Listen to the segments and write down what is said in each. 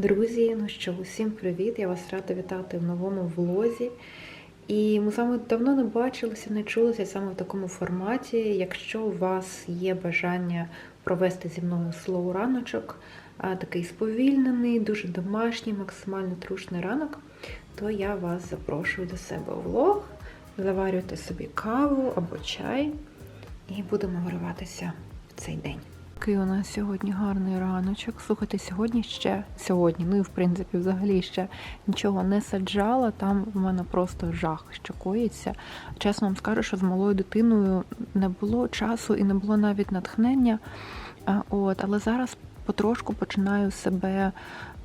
Друзі, ну що, усім привіт! Я вас рада вітати в новому влозі. І ми вами давно не бачилися, не чулися саме в такому форматі. Якщо у вас є бажання провести зі мною слоу раночок, такий сповільнений, дуже домашній, максимально трушний ранок, то я вас запрошую до себе у влог. Заварюйте собі каву або чай і будемо вириватися в цей день. Такий у нас сьогодні гарний раночок. Слухайте, сьогодні ще сьогодні, ну і в принципі, взагалі ще нічого не саджала. Там в мене просто жах, що коїться. Чесно вам скажу, що з малою дитиною не було часу і не було навіть натхнення. От, але зараз потрошку починаю себе.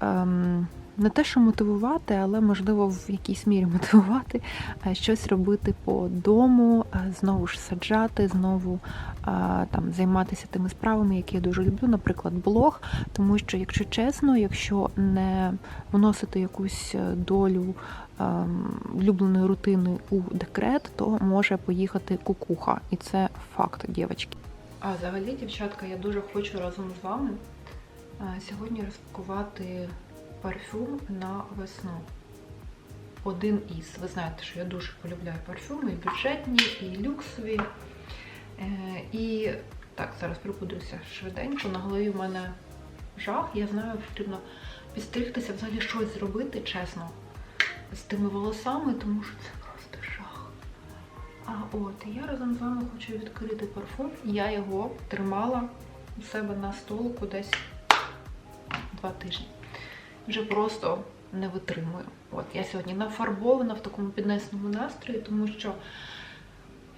Ем, не те, що мотивувати, але можливо в якійсь мірі мотивувати е, щось робити по дому, е, знову ж саджати, знову е, там займатися тими справами, які я дуже люблю, наприклад, блог. Тому що, якщо чесно, якщо не вносити якусь долю ем, улюбленої рутини у декрет, то може поїхати кукуха, і це факт, дівчатки. А взагалі, дівчатка, я дуже хочу разом з вами сьогодні розпакувати парфюм на весну. Один із. Ви знаєте, що я дуже полюбляю парфюми, і бюджетні, і люксові. Е, І так, зараз припудрюся швиденько. На голові в мене жах. Я знаю, потрібно підстригтися, взагалі щось зробити, чесно, з тими волосами, тому що це просто жах. А от я разом з вами хочу відкрити парфум. Я його тримала у себе на столику десь два тижні вже просто не витримую. От я сьогодні нафарбована в такому піднесеному настрої, тому що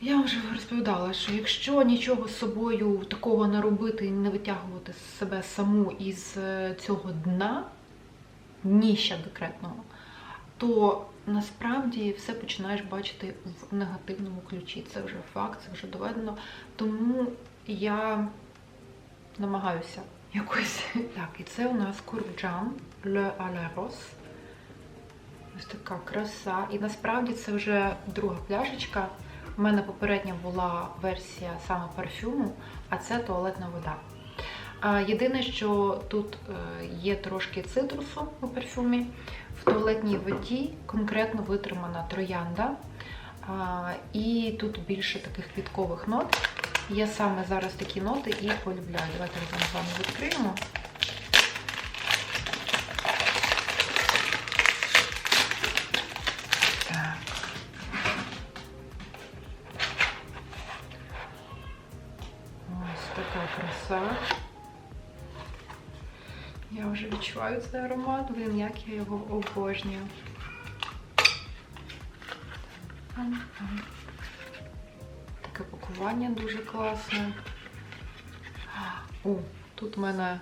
я вже розповідала, що якщо нічого з собою такого не робити і не витягувати себе саму із е, цього дна, ніща декретного, то насправді все починаєш бачити в негативному ключі. Це вже факт, це вже доведено. Тому я намагаюся якось. Так, і це у нас курджан Le Rose. Ось така краса. І насправді це вже друга пляшечка. У мене попередня була версія саме парфюму, а це туалетна вода. Єдине, що тут е, є трошки цитрусу у парфюмі. В туалетній воді конкретно витримана троянда. І тут більше таких квіткових нот. Я саме зараз такі ноти і полюбляю. Давайте разом з вами відкриємо. Така. Я вже відчуваю цей аромат, блін, як я його обожнюю. Таке пакування дуже класне. О, тут в мене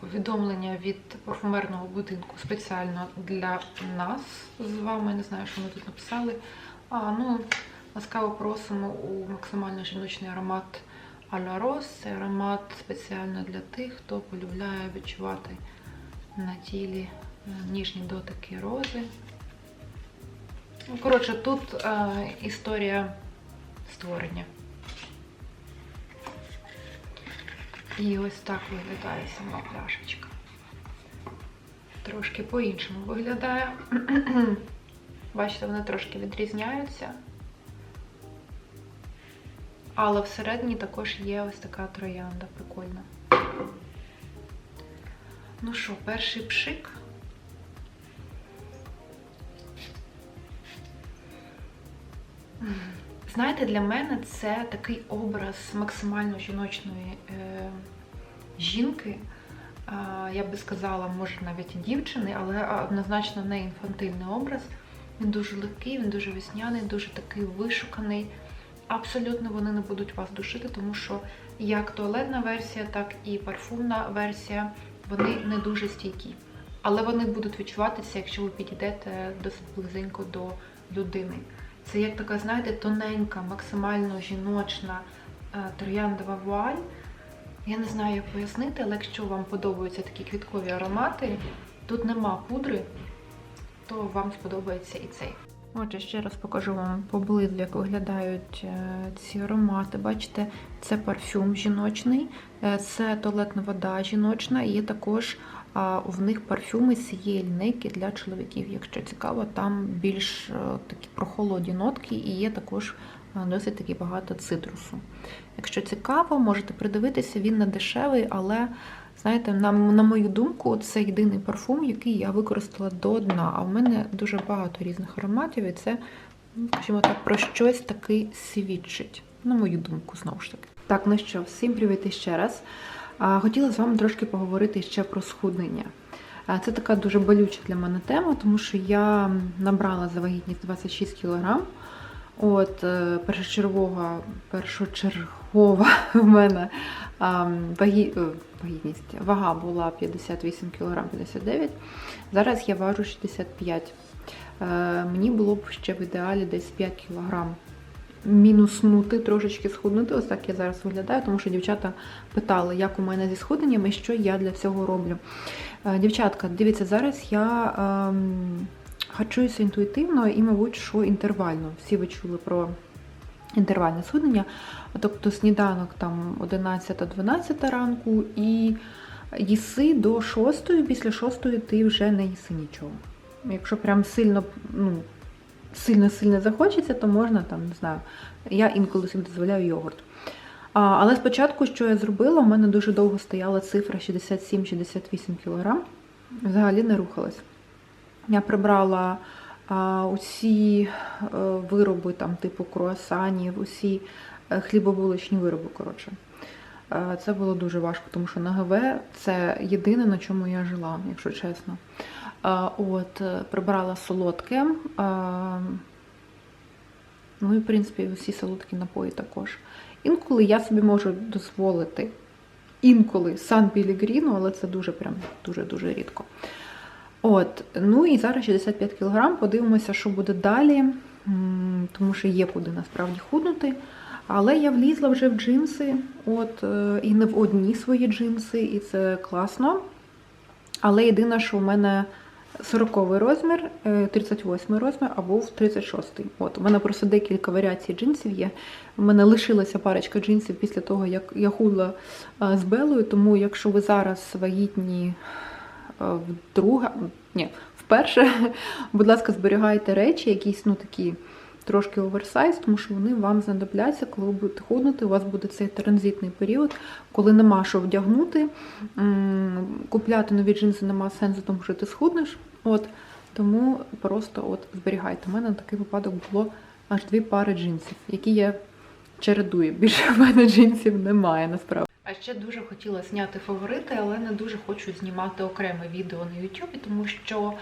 повідомлення від парфумерного будинку спеціально для нас з вами. Не знаю, що ми тут написали. А, ну, ласкаво просимо у максимально жіночний аромат Аля Рос. Це аромат спеціально для тих, хто полюбляє відчувати на тілі е, ніжні дотики рози. Ну, коротше, тут е, історія створення. І ось так виглядає сама пляшечка. Трошки по-іншому виглядає. Бачите, вони трошки відрізняються. Але всередині також є ось така троянда, прикольна. Ну що, перший пшик. Знаєте, для мене це такий образ максимально жіночної е, жінки. Е, я би сказала, може навіть і дівчини, але однозначно не інфантильний образ. Він дуже легкий, він дуже весняний, дуже такий вишуканий. Абсолютно вони не будуть вас душити, тому що як туалетна версія, так і парфумна версія, вони не дуже стійкі. Але вони будуть відчуватися, якщо ви підійдете досить близенько до людини. Це як така, знаєте, тоненька, максимально жіночна е, трояндова вуаль. Я не знаю, як пояснити, але якщо вам подобаються такі квіткові аромати, тут нема пудри, то вам сподобається і цей. Отже, ще раз покажу вам поблизу, як виглядають е, ці аромати. Бачите, це парфюм жіночний, е, це туалетна вода жіночна, і також в них парфюми лінейки для чоловіків. Якщо цікаво, там більш е, такі прохолодні нотки і є також досить таки багато цитрусу. Якщо цікаво, можете придивитися, він не дешевий, але знаєте, на, на мою думку, це єдиний парфум, який я використала до дна. А в мене дуже багато різних ароматів, і це, ну, скажімо так, про щось таки свідчить. На мою думку, знову ж таки. Так, ну що, всім привіт іще раз. Хотіла з вами трошки поговорити ще про схуднення. Це така дуже болюча для мене тема, тому що я набрала за вагітність 26 кг. От, е, першочергова, першочергова в мене вагі... е, вагітність. Вага була 58 кг 59 Зараз я важу 65 Е, Мені було б ще в ідеалі десь 5 кг мінуснути, трошечки схуднути. Ось так я зараз виглядаю, тому що дівчата питали, як у мене зі схудненням що я для цього роблю. Е, Дівчатка, дивіться, зараз я ем, харчуюся інтуїтивно і, мабуть, що інтервально. Всі ви чули про інтервальне схуднення, тобто сніданок там 11-12 ранку і їси до 6, після 6 ти вже не їси нічого. Якщо прям сильно, ну, сильно-сильно захочеться, то можна там, не знаю, я інколи собі дозволяю йогурт. А, але спочатку, що я зробила, у мене дуже довго стояла цифра 67-68 кг. Взагалі не рухалась. Я прибрала усі е, вироби, там, типу круасанів, усі е, хлібобулочні вироби. коротше. Е, Це було дуже важко, тому що на ГВ це єдине, на чому я жила, якщо чесно. От, прибрала солодке. Ну і, в принципі, усі солодкі напої також. Інколи я собі можу дозволити інколи сан Пілігріну, але це дуже прям дуже-дуже рідко. От, ну і зараз 65 кг. Подивимося, що буде далі, тому що є куди насправді худнути. Але я влізла вже в джинси, от, е, і не в одні свої джинси, і це класно. Але єдине, що в мене 40 розмір, е, 38 розмір або в 36. От, у мене просто декілька варіацій джинсів є. У мене лишилася парочка джинсів після того, як я худла е, з Белою, тому якщо ви зараз вагітні е, вдруге, ні, вперше, будь ласка, зберігайте речі, якісь ну такі трошки оверсайз, тому що вони вам знадобляться, коли ви будете худнути. У вас буде цей транзитний період, коли нема що вдягнути. Купляти нові джинси нема сенсу, тому що ти схуднеш. От, тому просто от зберігайте. У мене на такий випадок було аж дві пари джинсів, які я чередую. Більше в мене джинсів немає насправді. А ще дуже хотіла зняти фаворити, але не дуже хочу знімати окреме відео на YouTube, тому що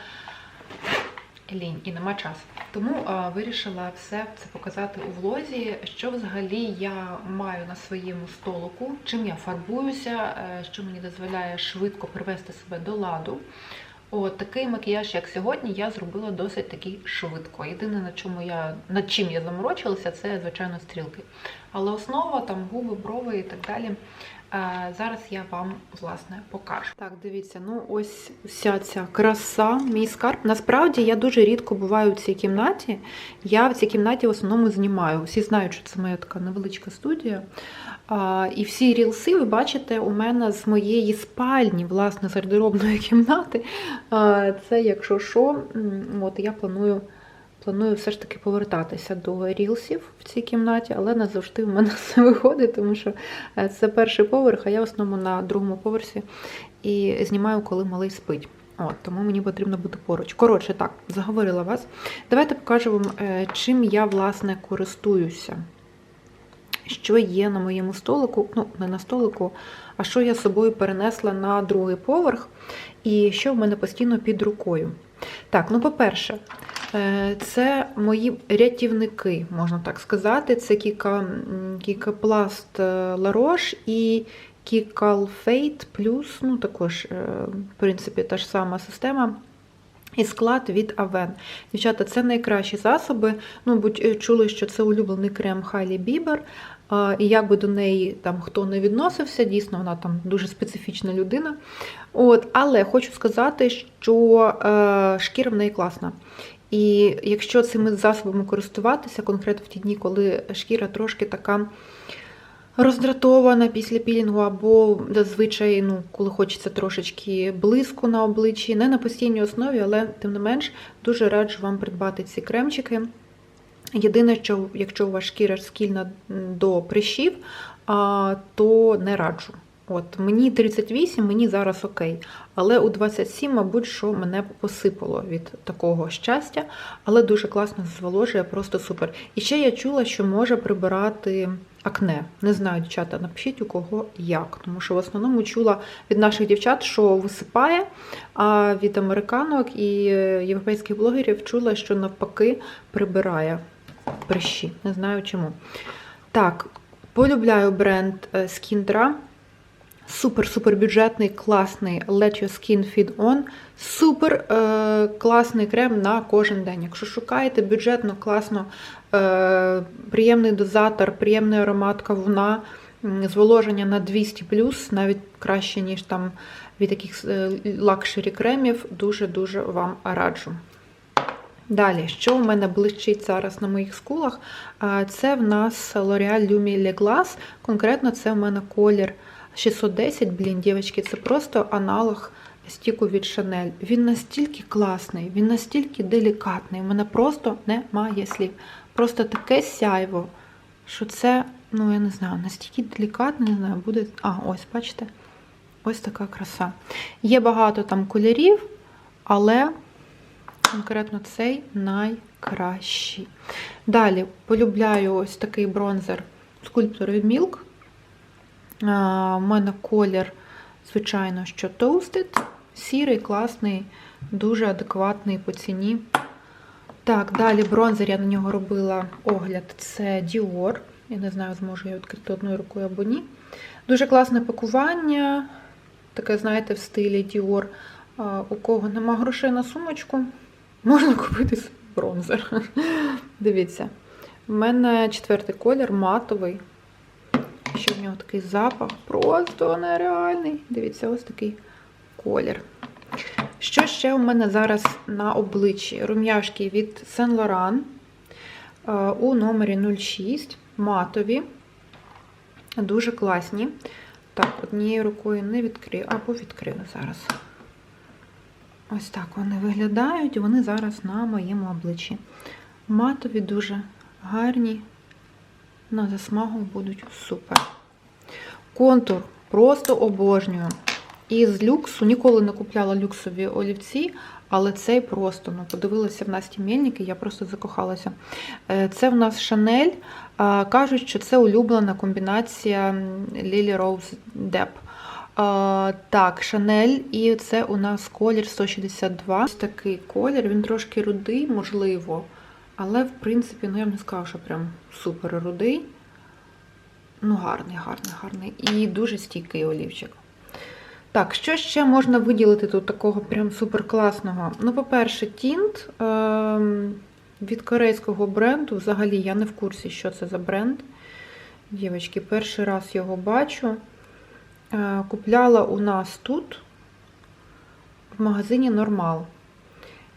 лінь і нема часу. Тому а, вирішила все це показати у влозі, що взагалі я маю на своєму столику, чим я фарбуюся, е, що мені дозволяє швидко привести себе до ладу. От такий макіяж, як сьогодні, я зробила досить таки швидко. Єдине, на чому я над чим я заморочилася, це звичайно стрілки. Але основа там губи, брови і так далі. Е, Зараз я вам власне покажу. Так, дивіться, ну ось вся ця краса, мій скарб. Насправді я дуже рідко буваю в цій кімнаті. Я в цій кімнаті в основному знімаю. Всі знають, що це моя така невеличка студія. І всі рілси ви бачите у мене з моєї спальні, власне, з гардеробної кімнати. Це, якщо що, от я планую. Планую все ж таки повертатися до рілсів в цій кімнаті, але не завжди в мене все виходить, тому що е, це перший поверх, а я в основному на другому поверсі і знімаю, коли малий спить. От, тому мені потрібно бути поруч. Коротше, так, заговорила вас. Давайте покажу вам, е, чим я, власне, користуюся. Що є на моєму столику, ну, не на столику, а що я з собою перенесла на другий поверх, і що в мене постійно під рукою. Так, ну, по-перше, Е, Це мої рятівники, можна так сказати. Це Кіка, Кікапласт е, Ларош і Кікалфейт плюс, ну також, е, в принципі, та ж сама система. І склад від Авен. Дівчата, це найкращі засоби. Ну, будь чули, що це улюблений крем Хайлі Бібер. І як би до неї там хто не відносився, дійсно, вона там дуже специфічна людина. От, Але хочу сказати, що е, шкіра в неї класна. І якщо цими засобами користуватися, конкретно в ті дні, коли шкіра трошки така роздратована після пілінгу, або зазвичай, ну, коли хочеться трошечки блиску на обличчі, не на постійній основі, але тим не менш дуже раджу вам придбати ці кремчики. Єдине, що якщо у вас шкіра скільна до прищів, то не раджу. От мені 38, мені зараз окей. Але у 27, мабуть, що мене посипало від такого щастя, але дуже класно зволожує, просто супер. І ще я чула, що може прибирати акне. Не знаю, дівчата, напишіть у кого як. Тому що в основному чула від наших дівчат, що висипає, а від американок і європейських блогерів чула, що навпаки прибирає прищі. Не знаю чому. Так, полюбляю бренд е, Skindra. Супер-супер бюджетний, класний Let Your Skin Feed On. Супер е, класний крем на кожен день. Якщо шукаєте бюджетно, класно, е, приємний дозатор, приємний аромат кавуна, зволоження на 200 навіть краще, ніж там від якихось е, лакшері кремів, дуже-дуже вам раджу. Далі, що в мене блищить зараз на моїх скулах? Це в нас L'Oreal Lumi Le Glace. Конкретно це в мене колір 610, блін, дівчатки, це просто аналог стіку від Chanel. Він настільки класний, він настільки делікатний. У мене просто немає слів. Просто таке сяйво, що це, ну я не знаю, настільки делікатне, не знаю, буде. А, ось, бачите? Ось така краса. Є багато там кольорів, але конкретно цей найкращий. Далі полюбляю ось такий бронзер скульптор Milk. У мене колір, звичайно, що Toasted. Сірий, класний, дуже адекватний по ціні. Так, далі бронзер, я на нього робила огляд, це Dior. Я не знаю, зможу я відкрити одною рукою або ні. Дуже класне пакування, таке, знаєте, в стилі Dior. У кого нема грошей на сумочку, можна купити бронзер. Дивіться, в мене четвертий колір матовий. Ще в нього такий запах, просто нереальний. Дивіться, ось такий колір. Що ще у мене зараз на обличчі? Рум'яшки від Saint Laurent у номері 06, матові, дуже класні. Так, однією рукою не відкрию, або відкрию зараз. Ось так вони виглядають, вони зараз на моєму обличчі. Матові дуже гарні, на засмагу будуть супер. Контур просто обожнюю. І з люксу ніколи не купляла люксові олівці, але цей просто ну, подивилася в Насті Мельники, я просто закохалася. Це в нас Шанель. Кажуть, що це улюблена комбінація Lily Rose Depp. Так, Шанель, і це у нас колір 162. Ось такий колір, він трошки рудий, можливо. Але, в принципі, ну я б не сказала, що прям супер рудий. Ну, гарний, гарний, гарний. І дуже стійкий олівчик. Так, що ще можна виділити тут такого прям супер класного? Ну, по-перше, тінт е від корейського бренду. Взагалі, я не в курсі, що це за бренд. Дівчатки, перший раз його бачу. Е купляла у нас тут, в магазині Нормал.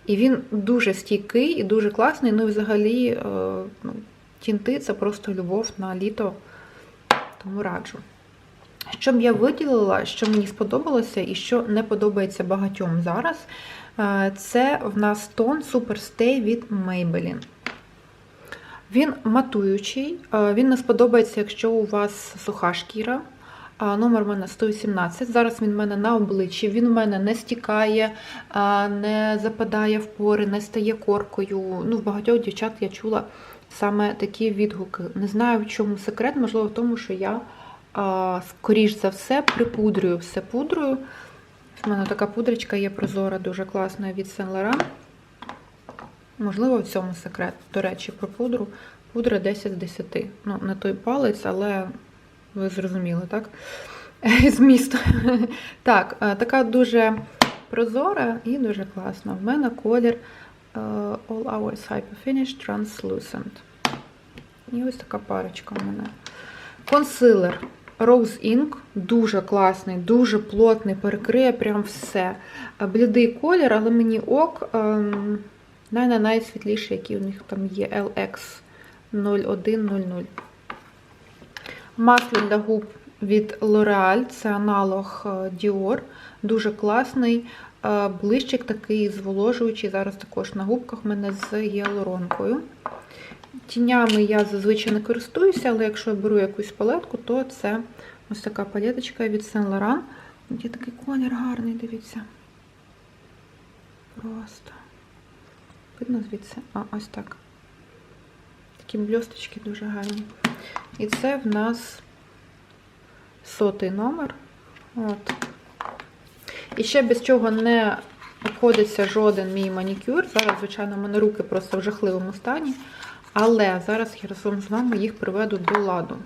І він дуже стійкий і дуже класний. Ну і взагалі е ну, тінти це просто любов на літо, тому раджу. Що б я виділила, що мені сподобалося і що не подобається багатьом зараз, це в нас тон Superstay від Maybelline. Він матуючий, він не сподобається, якщо у вас суха шкіра. Номер у мене 118. Зараз він в мене на обличчі, він у мене не стікає, не западає в пори, не стає коркою. Ну, В багатьох дівчат я чула саме такі відгуки. Не знаю, в чому секрет, можливо, в тому, що я скоріш за все, припудрюю все пудрою. У мене така пудричка є прозора, дуже класна від Saint Laurent. Можливо, в цьому секрет. До речі, про пудру. Пудра 10 з 10. Ну, не той палець, але ви зрозуміли, так? Зміст. Так, така дуже прозора і дуже класна. В мене колір All Hours Hyper Finish Translucent. І ось така парочка у мене. Консилер Rose Ink, дуже класний, дуже плотний, перекриє прям все. Блідий колір, але мені ок. Ем, най найсвітліші, які у них там є LX 0100. Масло для губ від L'Oreal, це аналог е, Dior. Дуже класний. Е, Блищик такий зволожуючий. Зараз також на губках в мене з гіалуронкою. Тінями я зазвичай не користуюся, але якщо я беру якусь палетку, то це ось така палеточка від Saint Laurent. Є такий колір гарний, дивіться. Просто. Видно звідси? А, ось так. Такі бльосточки дуже гарні. І це в нас сотий номер. От. І ще без чого не обходиться жоден мій манікюр. Зараз, звичайно, в мене руки просто в жахливому стані. Але зараз я разом з вами їх приведу до ладу.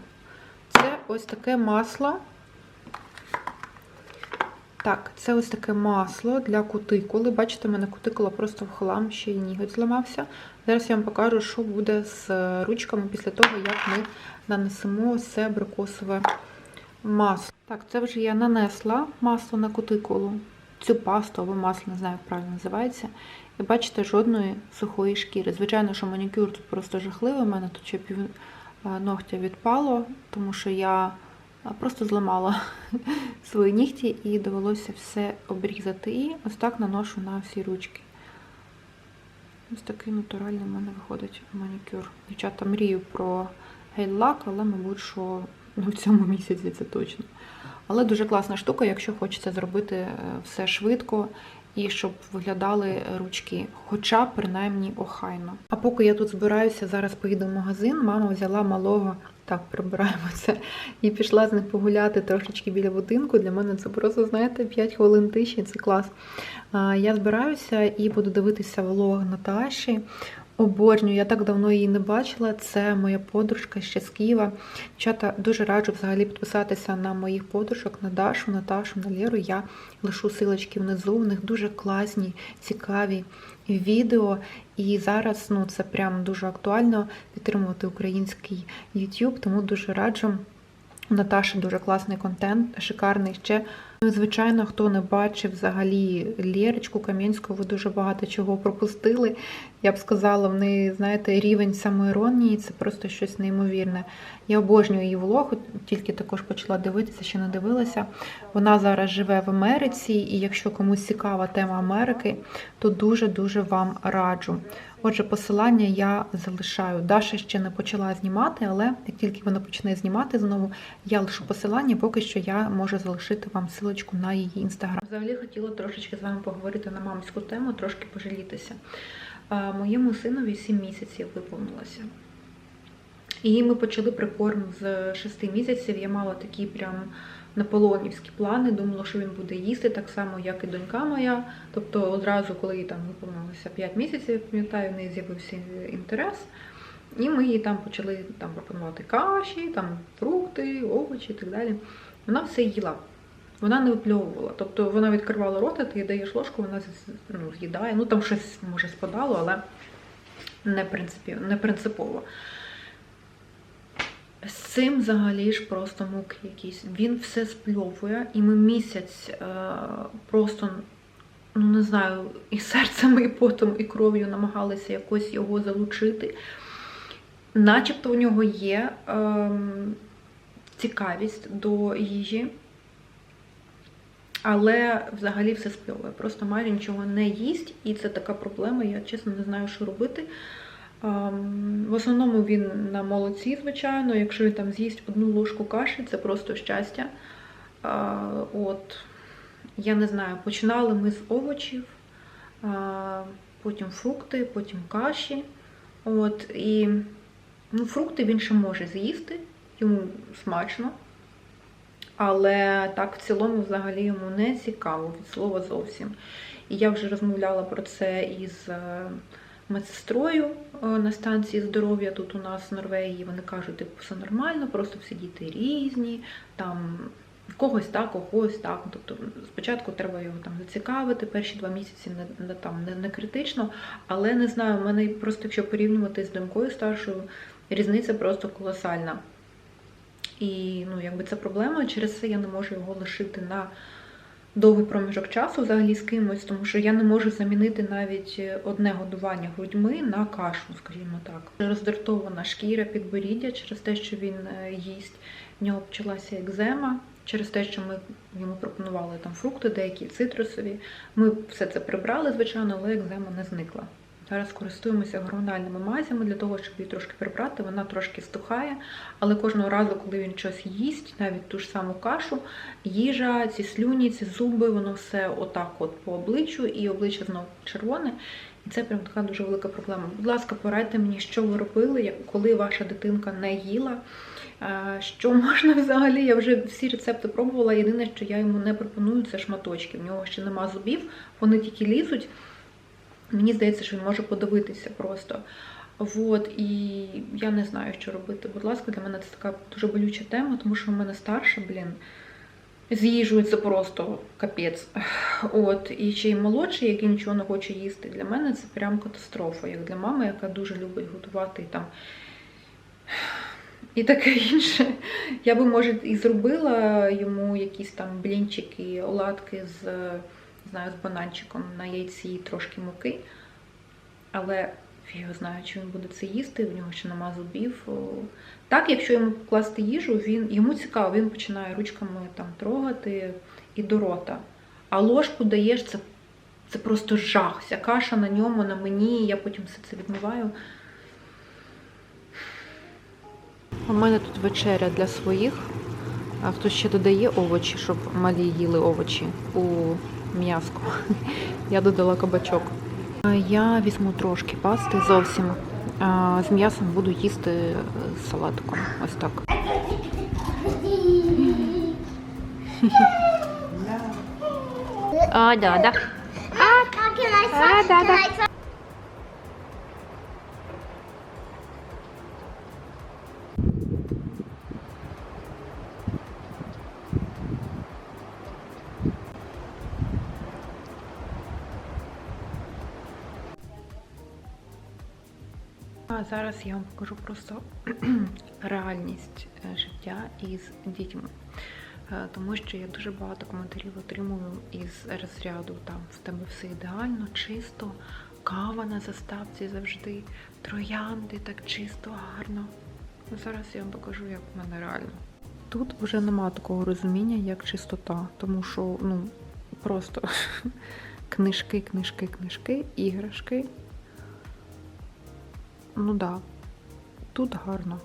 Це ось таке масло. Так, це ось таке масло для кутикули. Бачите, в мене кутикула просто в хлам, ще й ніготь зламався. Зараз я вам покажу, що буде з ручками після того, як ми нанесемо це абрикосове масло. Так, це вже я нанесла масло на кутикулу. Цю пасту або масло, не знаю, як правильно називається. І бачите, жодної сухої шкіри. Звичайно, що манікюр тут просто жахливий. У мене тут ще пів ногтя відпало, тому що я просто зламала свої нігті і довелося все обрізати. І ось так наношу на всі ручки. Ось такий натуральний в мене виходить манікюр. Дівчата мрію про гель-лак, але, мабуть, що в цьому місяці це точно. Але дуже класна штука, якщо хочеться зробити е, все швидко і щоб виглядали ручки, хоча принаймні охайно. А поки я тут збираюся, зараз поїду в магазин, мама взяла малого, так, прибираємо це, і пішла з ним погуляти трошечки біля будинку. Для мене це просто, знаєте, 5 хвилин тиші, це клас. Я збираюся і буду дивитися влог Наташі. Обожнюю, я так давно її не бачила. Це моя подружка ще з Києва. Дівчата, дуже раджу взагалі підписатися на моїх подружок, на Дашу, Наташу, на Леру. Я лишу силочки внизу. У них дуже класні, цікаві відео. І зараз ну, це прям дуже актуально підтримувати український YouTube, тому дуже раджу. У Наташі дуже класний контент, шикарний ще. Ну, звичайно, хто не бачив взагалі Лєрочку Кам'янську, ви дуже багато чого пропустили. Я б сказала, в неї, знаєте, рівень самоіронії це просто щось неймовірне. Я обожнюю її влог, тільки також почала дивитися, ще не дивилася. Вона зараз живе в Америці, і якщо комусь цікава тема Америки, то дуже-дуже вам раджу. Отже, посилання я залишаю. Даша ще не почала знімати, але як тільки вона почне знімати знову, я лишу посилання, поки що я можу залишити вам силочку на її інстаграм. Взагалі хотіла трошечки з вами поговорити на мамську тему, трошки пожалітися. Моєму синові 7 місяців виповнилося. І ми почали прикорм з 6 місяців. Я мала такі прям наполеонівські плани, думала, що він буде їсти так само, як і донька моя. Тобто, одразу, коли їй там виповнилося 5 місяців, я пам'ятаю, в неї з'явився інтерес. І ми їй там почали там, пропонувати каші, там, фрукти, овочі і так далі. Вона все їла. Вона не випльовувала. Тобто вона відкривала рота, ти даєш ложку, вона ну, з'їдає. Ну там щось може спадало, але не, принципі, не принципово. З цим взагалі ж просто муки якісь. Він все спльовує, і ми місяць е, просто, ну не знаю, і серцем, і потом, і кров'ю намагалися якось його залучити. Начебто у нього є е, цікавість до їжі, але взагалі все спльовує. Просто майже нічого не їсть, і це така проблема. Я чесно не знаю, що робити. В основному він на молоці, звичайно. Якщо він там з'їсть одну ложку каші, це просто щастя. От, Я не знаю, починали ми з овочів, потім фрукти, потім каші. От, І ну, фрукти він ще може з'їсти, йому смачно. Але так, в цілому, взагалі, йому не цікаво від слова зовсім. І я вже розмовляла про це із е, медсестрою е, на станції здоров'я тут у нас в Норвегії. Вони кажуть, типу, все нормально, просто всі діти різні, там когось так, когось так. Тобто спочатку треба його там зацікавити, перші два місяці не, не там не, не критично, але не знаю, в мене просто, якщо порівнювати з донькою старшою, різниця просто колосальна. І ну, якби це проблема, через це я не можу його лишити на довгий проміжок часу взагалі з кимось, тому що я не можу замінити навіть е, одне годування грудьми на кашу, скажімо так. Роздратована шкіра підборіддя через те, що він е, їсть. В нього почалася екзема через те, що ми йому пропонували там фрукти, деякі цитрусові. Ми все це прибрали, звичайно, але екзема не зникла. Зараз користуємося гормональними мазями для того, щоб її трошки прибрати. Вона трошки стухає, але кожного разу, коли він щось їсть, навіть ту ж саму кашу, їжа, ці слюні, ці зуби, воно все отак от по обличчю, і обличчя знову червоне. І це прям така дуже велика проблема. Будь ласка, порадьте мені, що ви робили, коли ваша дитинка не їла. Е, Що можна взагалі? Я вже всі рецепти пробувала. Єдине, що я йому не пропоную, це шматочки. В нього ще нема зубів, вони тільки лізуть. Мені здається, що він може подивитися просто. От, і я не знаю, що робити. Будь ласка, для мене це така дуже болюча тема, тому що в мене старша, блін, з їжею це просто капець. От, і ще й молодший, який нічого не хоче їсти. Для мене це прям катастрофа, як для мами, яка дуже любить готувати і там. І таке інше. Я би, може, і зробила йому якісь там блінчики, оладки з, знаю, з бананчиком на яйці, трошки муки. Але я знаю, чи він буде це їсти, в нього ще нема зубів. Так, якщо йому покласти їжу, він йому цікаво, він починає ручками там трогати і до рота. А ложку даєш, це, це просто жах. Вся каша на ньому, на мені, я потім все це відмиваю. У мене тут вечеря для своїх. А хтось ще додає овочі, щоб малі їли овочі у м'язку. Я додала кабачок. Я візьму трошки пасти зовсім. З м'ясом буду їсти салатком. Ось так. А, да, да. А, да, I зараз я вам покажу просто реальність е, життя із дітьми. Е, Тому що я дуже багато коментарів отримую із розряду там в тебе все ідеально, чисто, кава на заставці завжди, троянди так чисто, гарно. Ну, Зараз я вам покажу, як в мене реально. Тут вже нема такого розуміння, як чистота, тому що ну просто книжки, книжки, книжки, іграшки. Ну да, тут гарно.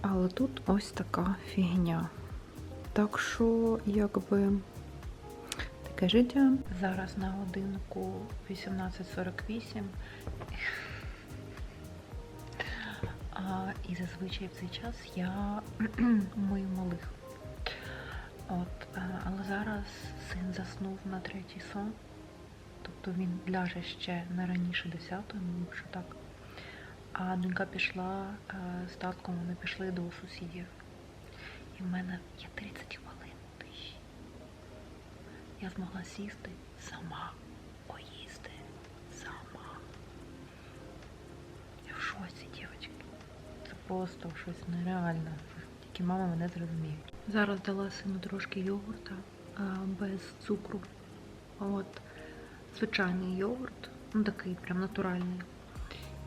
Але тут ось така фігня. Так що, якби таке життя. Зараз на годинку 18.48. А, і зазвичай в цей час я мию малих. От, але зараз син заснув на третій сон. Тобто він ляже ще не раніше 10-ї, ну, якщо так. А донька пішла е, з татком, вони пішли до сусідів. І в мене є 30 хвилин тиші. Я змогла сісти сама, поїсти сама. Я в шоці, дівчатки. Це просто щось нереальне. Тільки мама мене зрозуміє. Зараз дала сину трошки йогурта е, без цукру. От звичайний йогурт, ну такий прям натуральний.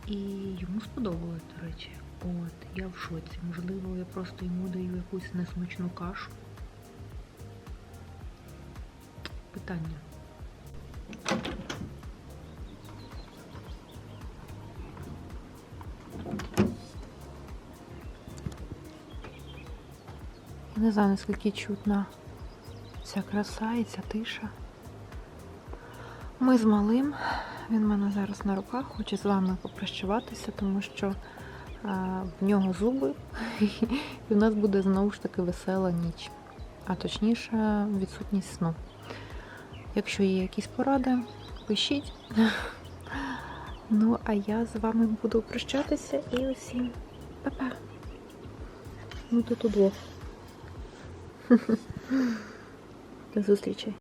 І йому сподобалось, до речі. От, я в шоці. Можливо, я просто йому даю якусь несмачну кашу. Питання. Я не знаю, наскільки чутна ця краса і ця тиша. Ми з малим. Він в мене зараз на руках, хоче з вами попрощуватися, тому що е, в нього зуби, і в нас буде знову ж таки весела ніч, а точніше відсутність сну. Якщо є якісь поради, пишіть. Ну, а я з вами буду прощатися і усім па-па. Ну тут удвох. До зустрічі.